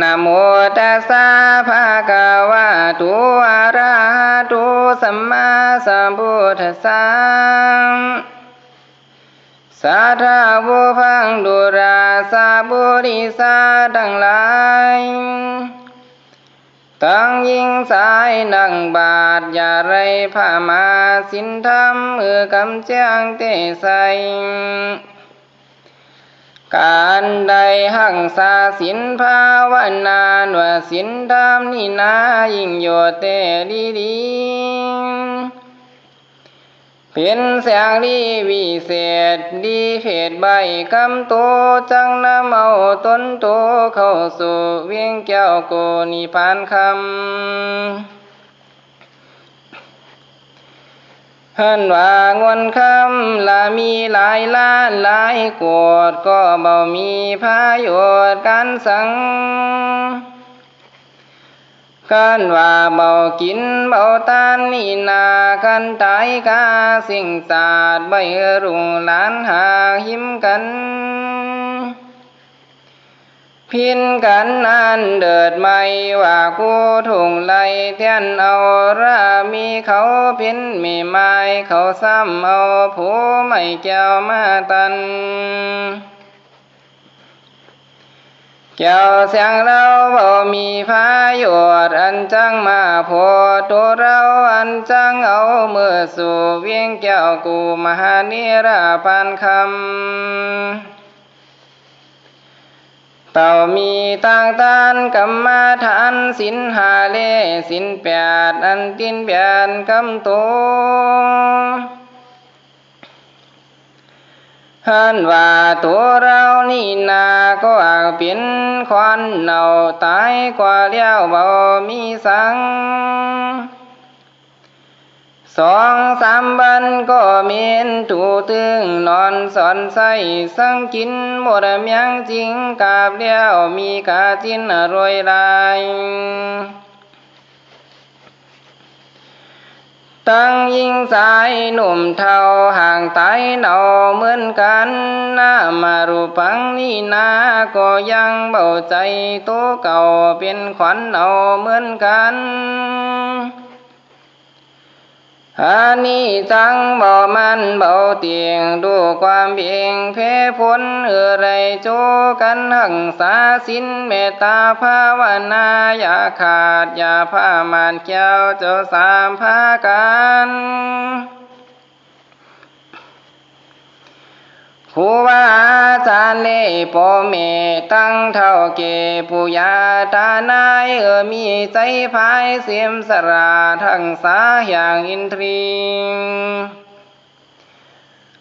นะโมตัสสะภะคะวะโตอะระหะโตสัมมาสัมพุทธัสสะสัทธาบุพังดุราสาบุริสาทั้งหลายตั้งยิงสายนังบาทอย่าไรผ้ามาสินธรรมเมือกำเจียงเตใส การใดหังสาสินภาวนานว่าสินธรรมนี่นายิ่งโยเตดีดีเป็นแสงดีวิเศษดีเพศใบคำโตจังนำเอาต้นโตเข้าสู่เวียงแก้วโกนิพานคำ หันว่างวนคำละมีหลายล้านหลายโกดก็เบามีพาโยชน์การสังกันว่าเบากินเบาตานนี่นากันตายกาสิ่งศาสตร์ใบรุ่งหลานหาหิมกัน พินกันนานเดิดไม่ว่ากูถุงไลเทียนเอารามีเขาพินมีไม้เขาซ้ำเอาผู้ไม่แก้วมาตันแก้วเสียงเราบ่มีพายชน์อันจังมาโพดตัวเราอันจังเอามือสู่เวียงแก้วกูมหานิราพันคำ เต่ามีต่างตานกรรมาฐานสินหาเลสินแปดอันตินเบียนกำโตหันว่าตัวเรานี่นาก็อาเป็นควันเน่าตายกว่าเลี้ยวเบามีสัง สองสามบันก็เมีนถูตึงนอนสอนใส่สังกินหมดเมียงจริงกาบเลี้ยวมีกาจินรวยลายตั้งยิงสายหนุ่มเทาห่างตายเนาเหมือนกันน้ามารูปังนี่นาก็ยังเบาใจโตเก่าเป็นขวัญเอาเหมือนกัน อันนี้จังบ่มันเบาเตียงดูความเพียงเพพ้นเอือไรโจกันหังสาสินเมตตาภาวนาอย่าขาดอย่าผ้ามานแก้วเจ้าสามภากัน ครูบาอาจารย์เล่พ่อแม่ตั้งเท่าเกปู่ย่าตานายเออมีใจพายเสียมสราทั้งสาอย่างอินทรี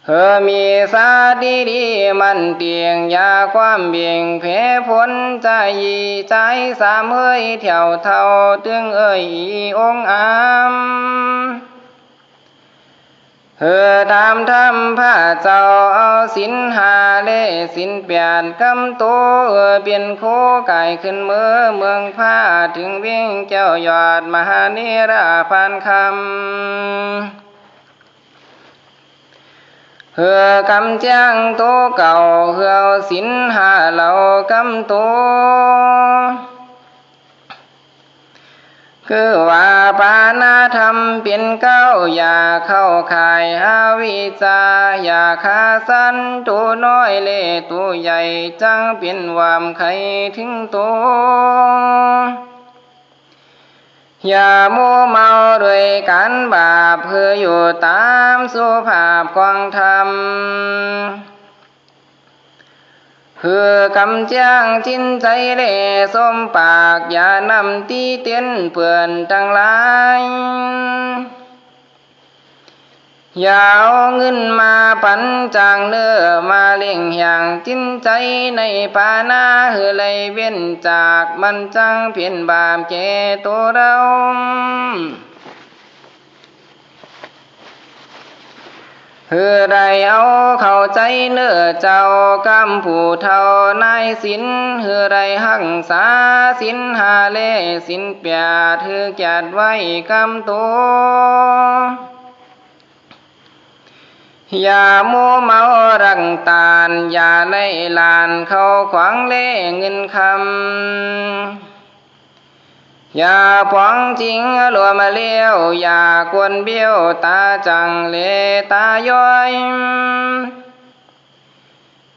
เธอมีสาดีดีมันเตียงยาความเบี่ยงเพพ้นใจยีใจสามเอ้ยเที่ยวเท่าตึงเอ้ยอีองอาม เธอตามทำผ้าเจ้าเอาสินหาเลสินเปลี่ยนคำโตเออเปลี่ยนโคไก่ขึ้นเมื่อเมืองผ้าถึงวียงเจ้ายอดมหานิราพันคำเฮือกำจ้างโตเก่าเฮือสินหาเหล่ากำโต คือว่าปานาธรรมเป็นเก้าอย่าเข้าข่ายอาวิจาอย่าคาสันตัวน้อยเล่ตัวใหญ่จังเป็นวามไขถึงตัวอย่ามัวเมาด้วยการบาปเพื่ออยู่ตามสุภาพของธรรม เพื่อกำจ้างจินใจเล่สมปากอย่านำตีเตียนเปื่อนทั้งหลายอย่าเอาเงินมาปันจางเนื้อมาเลี้ยงอย่างจินใจในปานาเฮือเลยเว้นจากมันจังเพียนบาปแก่ตัวเรา ฮือไดเอาเข้าใจเนื้อเจ้ากำผู้เท่านายสินฮือไดหักษาสินหาเลสินเปียถือแกดไว้กำตัวอย่าโมเมารังตาลอย่าไล่ลานเข้าขวางเล่เงินคำ อย่าพองจริงหลัวมาเลี้ยว อย่ากวนเบี้ยวตาจังเลตาย้อย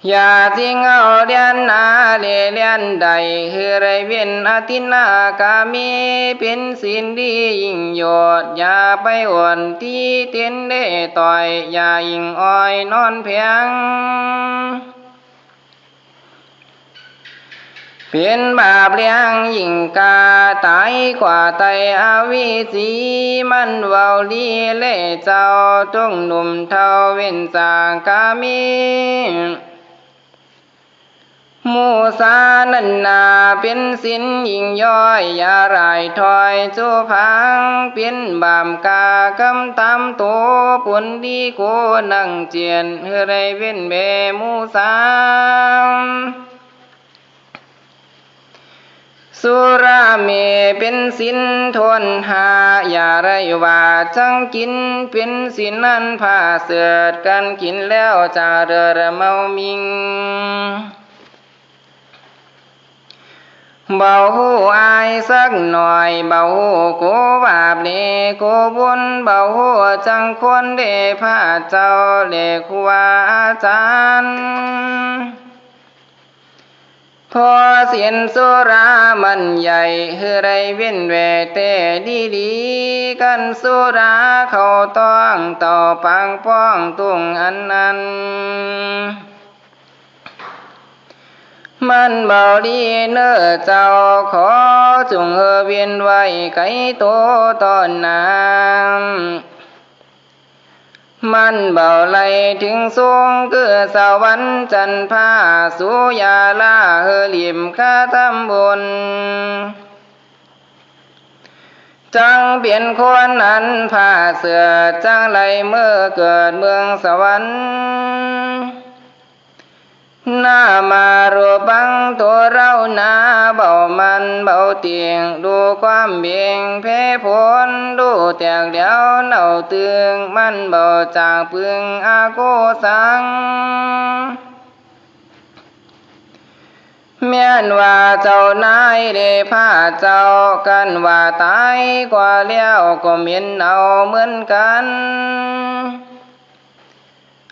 อย่าจริงเอาเลียนนาเลเลียนใด คือไรเวียนอาทินากามีเป็นสินดียิ่งโยดอย่าไปอวนที่เตียนเด้ต่อย อย่ายิ่งอ้อยนอนเพียง เป็นบาปเลี้ยงยิ่งกาตายกว่าไตอาวิสีมันเวาลีเล่เจ้าจงหนุ่มเท่าเว้นสางกามีมูสานันนาเป็นสินยิงย้อยอย่ารถอยจูพังเป็นบามกากำตามโตปุนดีโกนังเจียนเฮไรเว้นเบมูสาม สุราเมเป็นสินทนหาอย่าไรว่าจังกินเป็นสินนั้นผ้าเสือดกันกินแล้วจะเรือเมามิงเบาหูอายสักหน่อยเบาหูโกบาปเลโกบุญเบาหูจังคนเดพระเจ้าเลครูอาจารย์ พอเสียนสุรามันใหญ่เฮือไรเว้นแวแต่ดีดีๆกันสุราเขาต้องต่อปังป้องตุงอันนั้นมันเบาดีเนอเจ้าขอจงเฮอเวียนไว้ไกโตตอนน้ำ มันเบาไหลถึงสูงเกือสวรรค์จันพาสุยาลาเฮอเหลี่ยมข้าทำบุญ จังเปลี่ยนคนนั้นผ้าเสือจังไหลเมื่อเกิดเมืองสวรรค์ หน้ามารูปังตัวเราหนาเบามันเบาเตียงดูความเบี่ยงแพ้ผลดูแตกเดียวเน่าเตืองมันเบาจากปึงอาโกสังเมียนว่าเจ้านายเดพาเจ้ากันว่าตายกว่าแล้วก็เหม็นเอาเหมือนกัน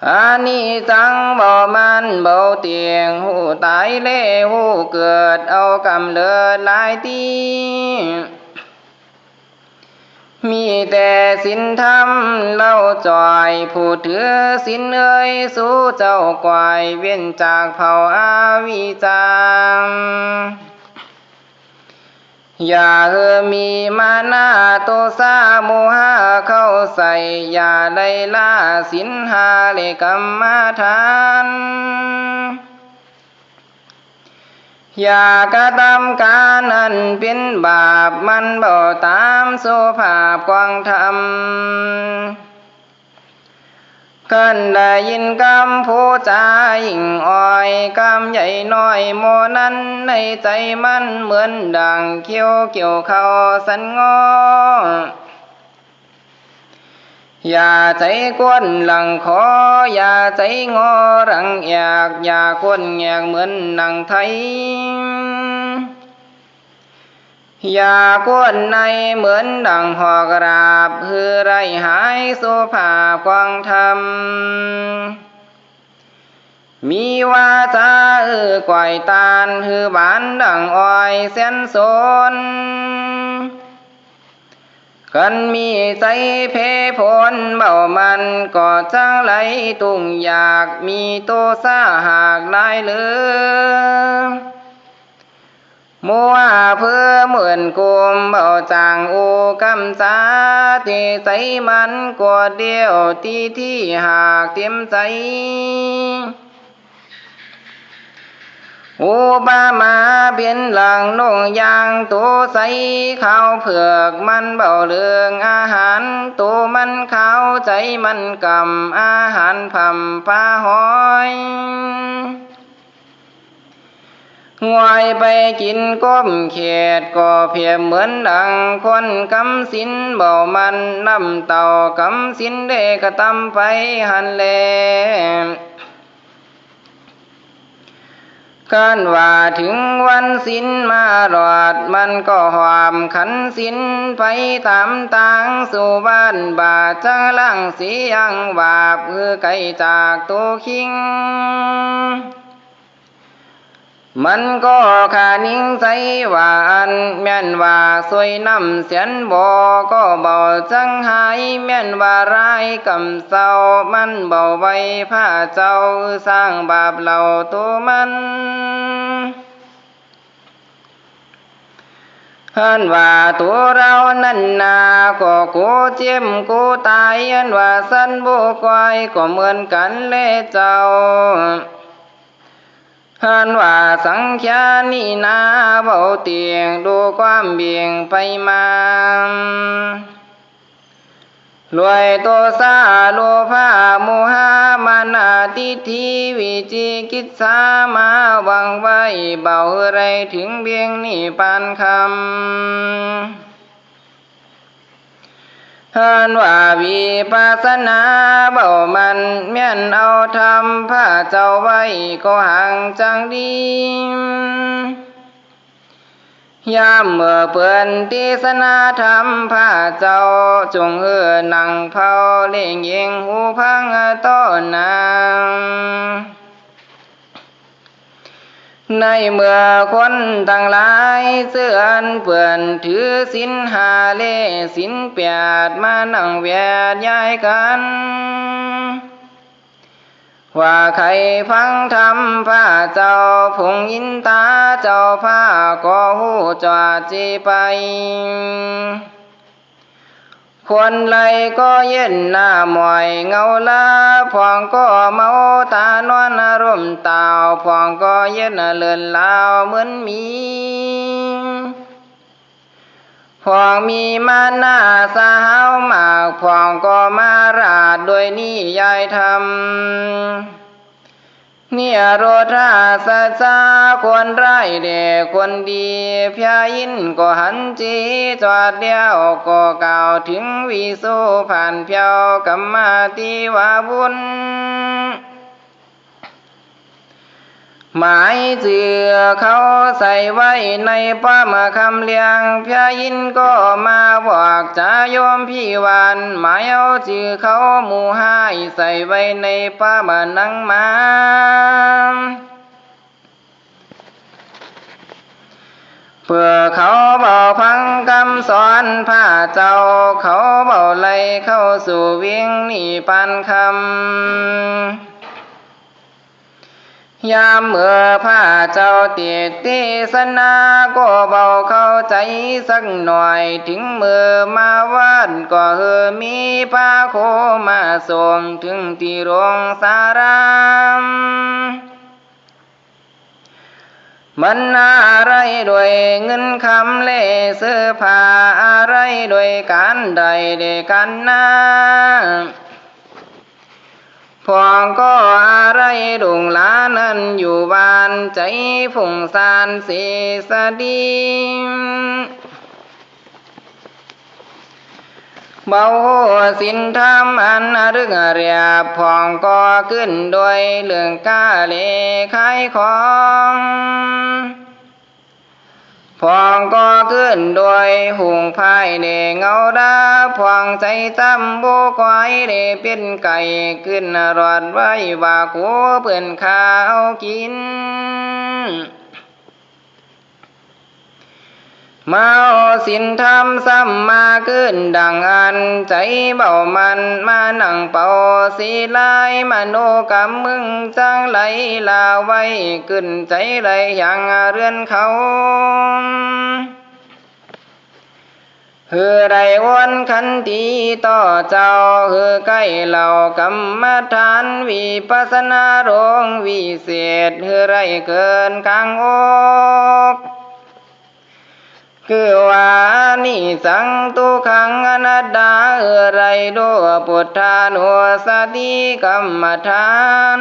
อันนี้จังบ่มันเบาเตียงหูตายเล่หูเกิดเอากำเลิดหลายทีมีแต่สินธรรมเล่าจอยผู้ถือสินเอ่ยสู้เจ้ากวายเว้นจากเผ่าอาวิจาม อย่าเออมีมานาโตสาโมหะเข้าใส่ อย่าได้ล่าสินหาเลกรรมาทานอย่ากระทำการนั้นเป็นบาปมันบ่ตามโซภาพกวางธรรม กันได้ยินคำผู้จายิ่งอ้อยคำใหญ่น้อยโมนั้นในใจมันเหมือนดังเขี้ยวเกี่ยวเขาสันงออย่าใจกวนหลังคออย่าใจงอรังอยากอย่าคนแงกเหมือนหนังไทย อย่ากวนในเหมือนดังหอกราบเพื่อไรหายโสภาพกวางธรรม มีวาจาเออก่อยตาลฮือบานดังอ้อยเส้นสนกันมีใจเพพลเบามันก็จังไหลตุงอยากมีโตสาหากลายเลือมัวเพื่อเหมือ นกุมเบาจางอูกำจาที่ใจมันกวดเดียวที่ที่หากเต็มใจอุบามาเบียนหลังนงยางตัวใสข้าวเผือกมันเบาเรืองอาหารตัวมันขาวใจมันกำอาหารพำปลาหอย หวยไปกินก้มเขตก็เพียบเหมือนดังคนกำสินเบามันน้ำเต่ากำสินเดกระตำไปหันแลการว่าถึงวันสินมารอดมันก็หวามขันสินไปตามตางสู่บ้านบาดจังลังสียังบาปคือไกลจากตัวคิง มันก็ขานิ่งใจว่านแม่นว่าสวยน้ำเสียนบอก็เบาจังหายแม่นว่าร้ายกำเศร้ามันเบาไว้ผ้าเจ้าสร้างบาปเหล่าตัวมันฮันว่าตัวเรานั่นนาก็กูเจ็มกูตายอันว่าสันบุกไว้ก็เหมือนกันเลยเจ้า ฮันว่าสังขยานี่นาเบาเตียงดูความเบี่ยงไปมารวยตัวซาโลภาโมหามานาทิทีวิจิกิจสามาหวังไว้เบาไรถึงเบียงนี่ปานคำ ฮันว่าวิปัสสนาเบามันเมียนเอาทำผ้าเจ้าไว้ก็ห่างจังดียามเมื่อเปื่อนทิศนาธรรมผ้าเจ้าจงเอือนังเผาเล่งเยงหูพังต้นนาง ในเมื่อคนทั้งหลายเสื่อนเปื่อนถือสินหาเลสินแปดมานั่งแวดย้ายกันว่าใครฟังธรรมพระเจ้าพงยินตาเจ้าผ้าก็หูจอดจีไป คนไรก็เย็นหน้าหมอยเงาลาพองก็เมาตานอนอารมณ์ตาวพองก็เย็นเลือนลาวเหมือนมีพองมีมาหน้าสาวมากพองก็มาราดโดวยนี่ยายทำ เนี่ยโรธาสะสาควรไร้เด็กคนดีพยายินก็หันจีจอดเดียวก็กล่าวถึงวิสุผ่านเพียวกัมมาติวาบุญ หมายเจือเขาใส่ไว้ในป้ามาคำเลียงพยายินก็มาบอกจะโยมพี่วานหมายเอาจือเขาหมู่ให้ใส่ไว้ในป้ามานังมาเพื่อเขาเบาพังคำสอนพระเจ้า เขาเบาไลเข้าสู่วิ่งหนีปันคำ ยามเมื่อพระเจ้าเตียเทศนาก็เบาเข้าใจสักหน่อย ถึงเมื่อมาวาดก็เฮอมีพระโคมาส่งถึงที่โรงสารามมันอะไรด้วยเงินคำเลเสื้อผ้าอะไรด้วยการใดเดกันนา พองก็อะไรดุงลานั้นอยู่บ้านใจผงสารเสสดีเบาสินธรรมอันเรื่องเรียบพองก็ขึ้นโดยเรื่องกาเลขายของ พองก็ขึ้นโดยหุงพายเดเงาดาพองใจจำบุกไว้เดเป็นไก่ขึ้นรอดไว้ว่ากูเปื่อนข้าวกิน มาสินธรรมซ้ำมาขึ้นดังอัน ใจเบามันมานั่งเป่าสีลายมโนกรรมมึงจังไหลลาไว้ขึ้นใจไหลอย่างเรือนเขาเฮือไรวนขันตีต่อเจ้าเฮือใกล้เหล่ากรรมฐานวิปัสนาโรงวิเศษเฮือไรเกินกลางอก คือว่านี่สังตุขังอนัตตาเอไรโดพุทธานุสติกรรมฐาน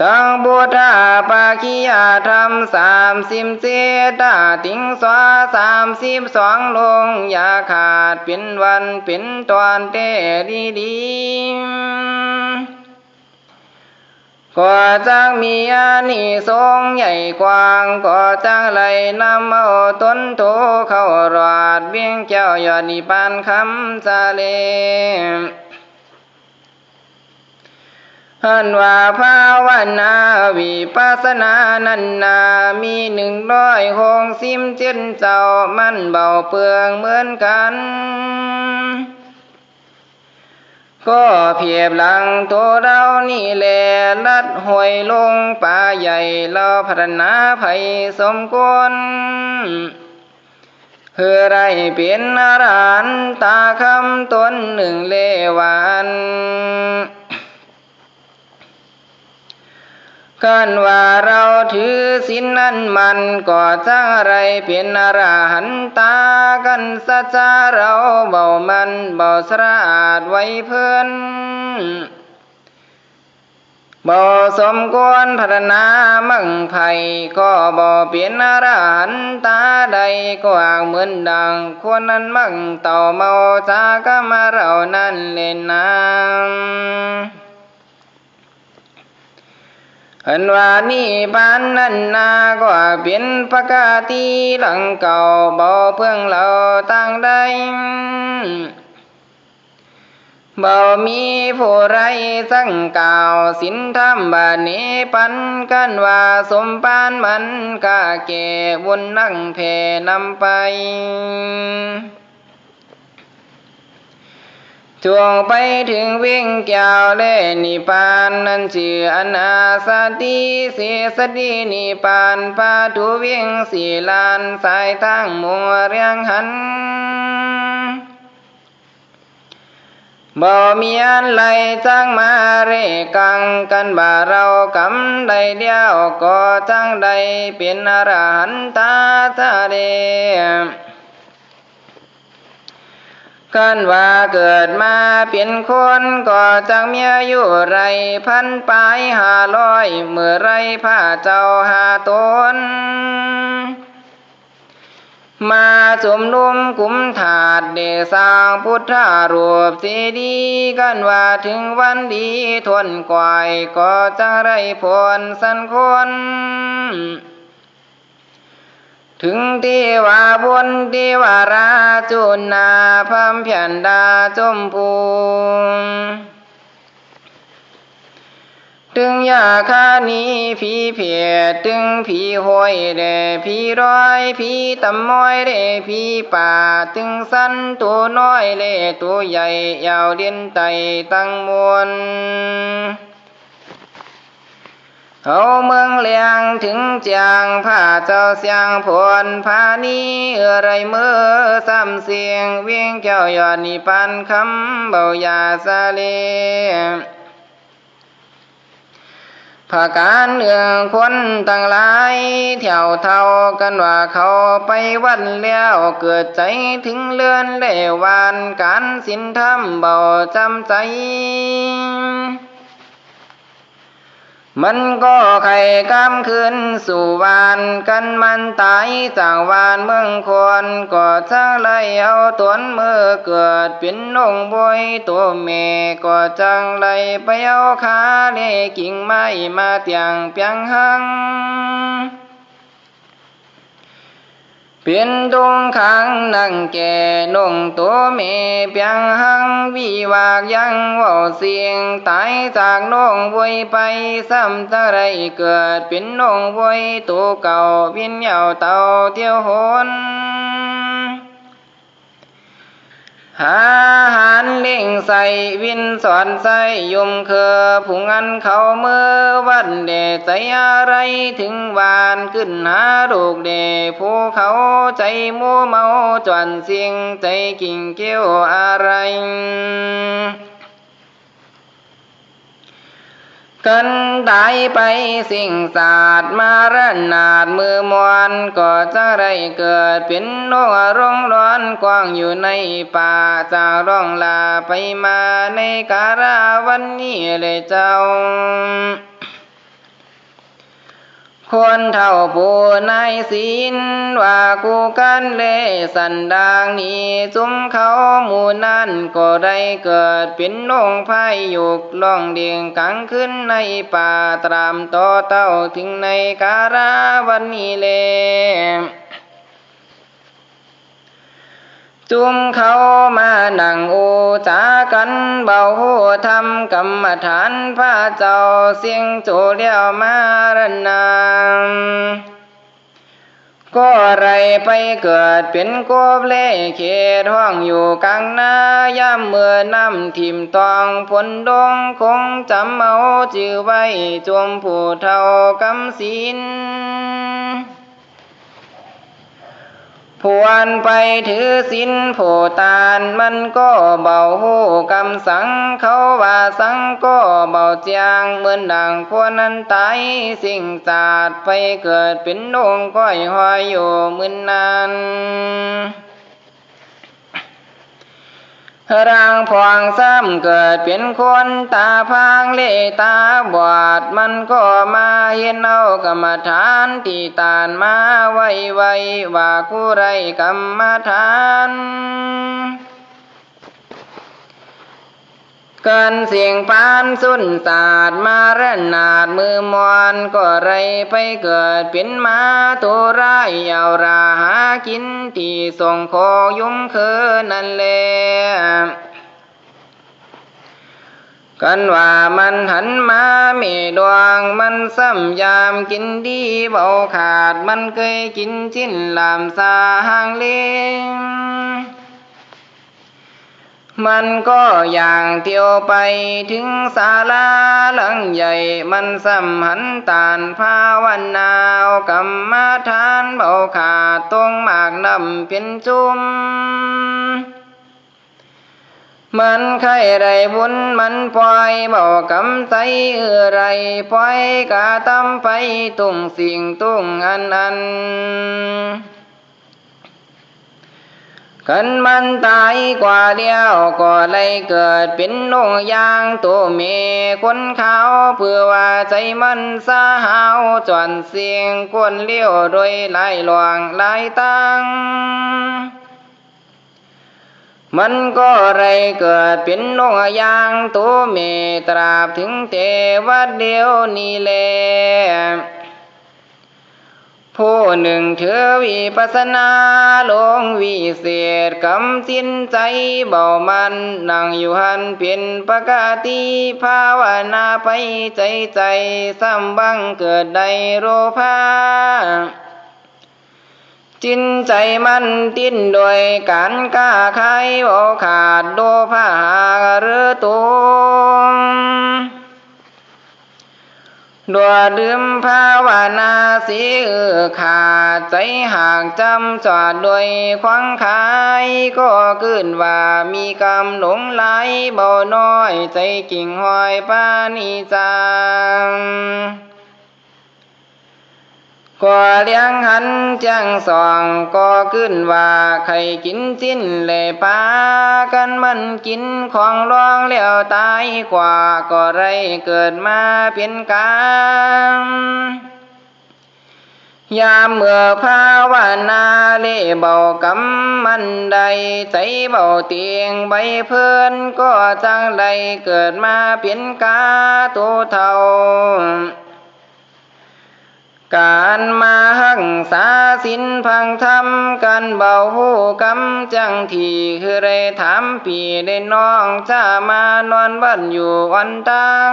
ตั้งบุตรปาคิยาธรรมสามสิบเจตาติงสวาสามสิบสองลงอย่าขาดเป็นวันเป็นตอนเตดีดี ก็จังมีอานิสงส์ใหญ่กว้างก็จังไหลนำเอาต้นโตเข้ารอดเบี้ยงเจ้ายอดนิปานคำจาเลหันว่าภาวนาวิปัสสนานันนา มีหนึ่งร้อยหงสิมเจ็ดเจ้ามันเบาเปลืองเหมือนกัน ก็เพียบหลังตัวเรานี่แหละลัดหวยลงป่าใหญ่เราพัฒนาภัยสมควรเพื่อไรเป็นอาหานตาคำตนหนึ่งเลวัน กันว่าเราถือสินนั้นมันก็จังอะไรเป็นอรหันตากันสัจาเราเบามันเบาสระอาดไว้เพื่อนบ่สมควรพัฒนามั่งไผ่ก็บ่เปลี่ยนอรหันตาใดก็อ่างเหมือนดังควรนั้นมั่งเต่าเมาจากมาเรานั้นเล่นน้ำ อันว่านี่ปานนั้นนาก็เป็นปกติหลังเก่าบ่เพื่องเราตั้งใดบ่มีผู้ไรสั่งกล่าวสินธรรมบานี้ปันกันว่าสมปานมันกาเกบุญนั่งเพนำไป ช่วงไปถึงวิ่งแก้วเล่นิปานนั้นชื่ออนาสติเสียสดีนิปานปาทุวิ่งสี่ลานสายทางมัวเรียงหันบ่มีอันไรจังมาเรกังกันบ่าเรากำใดเดียวก็จังใดเป็นอรหันตาทะเด กันว่าเกิดมาเป็นคนก็จังเมียอายุไรพันปลายห้าร้อยเมื่อไรพระเจ้าหาตนมาจุมนุมกุมถาดเดสร้างพุทธารูปสีดีกันว่าถึงวันดีทนกวายก็จังไรผลสันคน ถึงที่ว่าบนที่ว่าราจุนาพัมเพียนดาจมพูถึงยาคานีผีเพียถึงผีห้อยเดผีร้อยผีตำม้อยเดผีป่าถึงสั้นตัวน้อยเลตัวใหญ่ยาวเด่นไตตั้งมวล เอาเมืองเลียงถึงจางผ้าเจ้าเสียงผลพานี้อะไรเมื่อซ้ำเสียงเวียงเจ้ายอดนิปันคำเบายาสาเลภาการเนื่องคนต่างหลายเที่ยวเท่ากันว่าเขาไปวันแล้วเกิดใจถึงเลื่อนเลวานการสินธรรมเบาจำใจ มันก็ไข่กำคืนสู่วานกันมันตายจากวานเมืองคนก็จังเลเอาตนเมื่อเกิดเป็นนงบวยตัวเมก็จังเลยไปเอาขาเลกิ่งไม้มาเตียงเปียงหัง เป็นดงขังนั่งแก่นงตัวเมเปียงหังวิวากยังเว่าเสียงตายจากนงวยไปซ้ำจะไรเกิดเป็นนงวยตัวเก่าวินเหยาเต่าเที่ยวหน หาหารเล่งใส่วินสอนใส่ยมเคอผู้งันเขาเมื่อวันเดใจอะไรถึงวานขึ้นหาลูกเดผู้เขาใจมัวเมาจวนเสียงใจกิ่งเกี้ยวอะไร กันได้ไปสิ่งศาสตร์มาระนาดมือมวนก็จะไรเกิดเป็นโลกร้องร้อนกว้างอยู่ในป่าจะร้องลาไปมาในการาวันนี้เลยเจ้า คนเท่าผู้นายศีลว่ากูกันเลสันดางนี้จุมเขาหมู่นั้นก็ได้เกิดเป็นนงพายยุกล่องเดียงกังขึ้นในป่าตรามต่อเต้าถึงในการาวันนี้เล จุมเขามานั่งอูจากันเบาหูทำกรรมฐานพระเจ้าเสียงโจเลี้ยวมารนามก็ไรไปเกิดเป็นกบเล่เขตห้องอยู่กลางนาย่ำเมื่อน้ำทิมตองผลดงคงจำเอาจือไว้จมผู้เท่ากำศีล พวนไปถือสินโผตานมันก็เบาหูกำสังเขาว่าสังก็เบาจางเหมือนดังควนั้นตายสิ่งศาสตร์ไปเกิดเป็นดงก้อยหอยอยู่มือนนาน ร่างพองซ้ำเกิดเป็นคนตาพางเลตาบอดมันก็มาเห็นเอากรรมฐานที่ตานมาไว้ไว้ว่ากูไรกรรมฐาน เกินเสียงปานสุนศาสตร์มารนนาดมือมวนก็ไรไปเกิดเป็นมาตัวร้ายเอาราหากินที่ส่งคอยุ่มเคือนั่นแหละกันว่ามันหันมาเมดวงมันซ้ำยามกินดีเบาขาดมันเคยกินชิ้นลามสาหางเลี้ยง มันก็อย่างเที่ยวไปถึงศาลาหลังใหญ่ มันสัมหันตานภาวนาเอากรรมฐานเบาขาดตรงหมากนำเป็นจุมมันใครไรบุญมันปล่อยบอกำใจเออไรปล่อยกาตำไปตุงสิ่งตุงอันอัน กันมันตายกว่าเดียวก็เลยเกิดเป็นนงยางตัวเมคนเขาเพื่อว่าใจมันสาหาวจวนเสียงกวนเลี้ยวโดยหลายหลวงหลายตั้งมันก็ไรเกิดเป็นนกยางตัวเมตราบถึงเทวดเดียวนี้แล ผู้หนึ่งเถือวิปัสนาลงวิเศษกำสินใจเบามันนั่งอยู่หันเป็นปกติภาวนาไปใจใจซ้ำบังเกิดใดโรภาจินใจมันติ้นโดยการก้าใครโอขาดโดผ้าหารือตุ ดัวดืมภาวนาสีขาดใจหากจำจอดโดยควังขาย ก็ขึ้นว่ามีกำหลงไหลเบาน้อยใจกิ่งหอยปานิจัง ก็เลี้ยงหันจังสองก็ขึ้นว่าใครกินสิ้นเลยปากันมันกินของร้องแล้วตายกว่าก็ไรเกิดมาเป็นกรรมยามเมื่อภาวนาเลเบากำมันใดใจเบาเตียงใบเพื่อนก็จังใดเกิดมาเป็นกาตัวเท่า การมาหักษาสินพังทำกันเบาหูกำจังทีคือได้ถามพี่ได้น้องจะมานอนบ้านอยู่วันตัง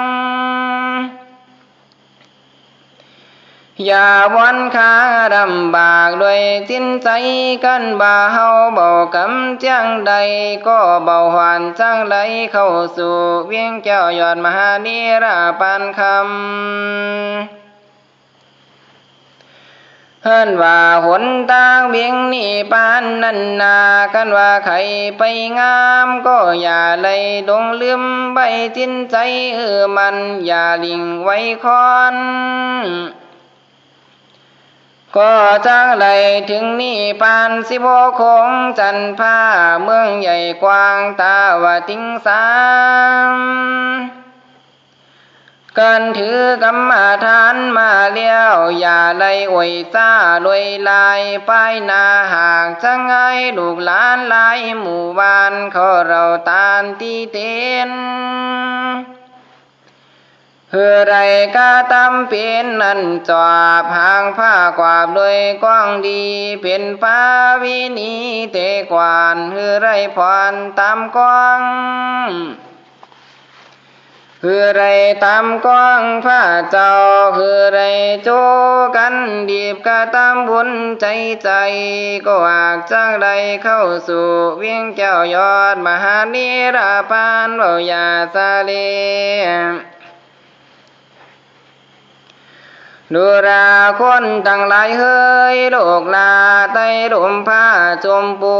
อย่าวันขาดำบากด้วยสิ้นใจกันบ่าเฮาเบากำจังใดก็เบาหวานจังใดเข้าสู่เวียงแก้วยอดมหานิราปานคำ เฮิ่นว่าหนทางเบียงนี่ปานนันนากันว่าใครไปงามก็อย่าเลยดงลืมใบจินใจเออมันอย่าลิงไว้คอนก็จังไรถึงนี่ปานสิบโคงจันผ้าเมืองใหญ่กว้างตาว่าติงสาม การถือกรรมฐานมาเลี้ยวอย่าไล่อวยซ่าลวยลายป้ายหนาหากจะไงลูกหลานลายหมู่บ้านขาเราตานที่เต้นเฮือไรก็ตำเป็นนั่นจอบหางผ้ากวาดโดวยกว้างดีเป็นป้าวินีเตกวานเฮือไรพรตามกว้าง เฮือไรตามกว้างพระเจ้าเฮือไรโจกันดีบกะตามบุญใจใจ ก็อากจังใดเข้าสู่เวียงเจ้ายอดมหานิราปานเบายาซาเล ดูราคนตั้งหลายเฮ้ยโลกลาไตลุมผ้าจมปู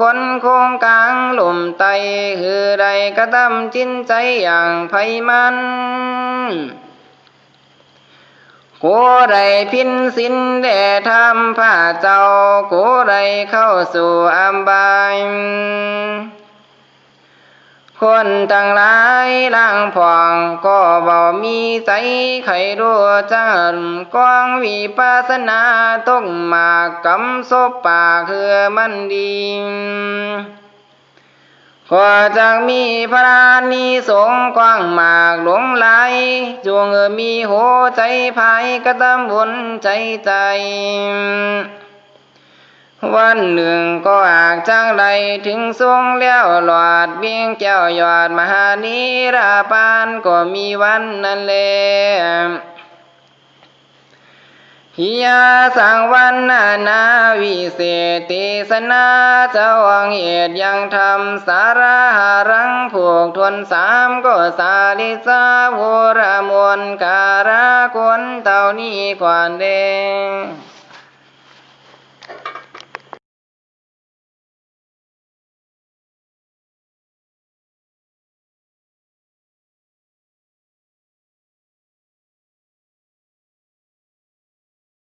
คนโคงกลางลมไตคือใดกระทำจินใจอย่างไพมันกูใดพินสินแด่ทำผ้าเจ้ากูใดเข้าสู่อัมบาย คนทั้งหลายล่างผ่องก็บ่มีใจใครรู้จักกวางวิปัสนาต้องมากำศพป่าคือมันดีก็จะมีพระรานิสงกว้างมากหลงไหลจวงมีหัวใจภายกระตำบุญใจใจ วันหนึ่งก็อากจังใดถึงทรงแล้วหลอดเบี้ยงแก้วยอดมหานิราปานก็มีวันนั้นแลฮิยาสังวันนานาวิเศษติสนาเจ้าวังเหตุยังทำสาระหารังผูกทวนสามก็สาลิสาโวรมวลการะกวนเต่านี้กวนเดง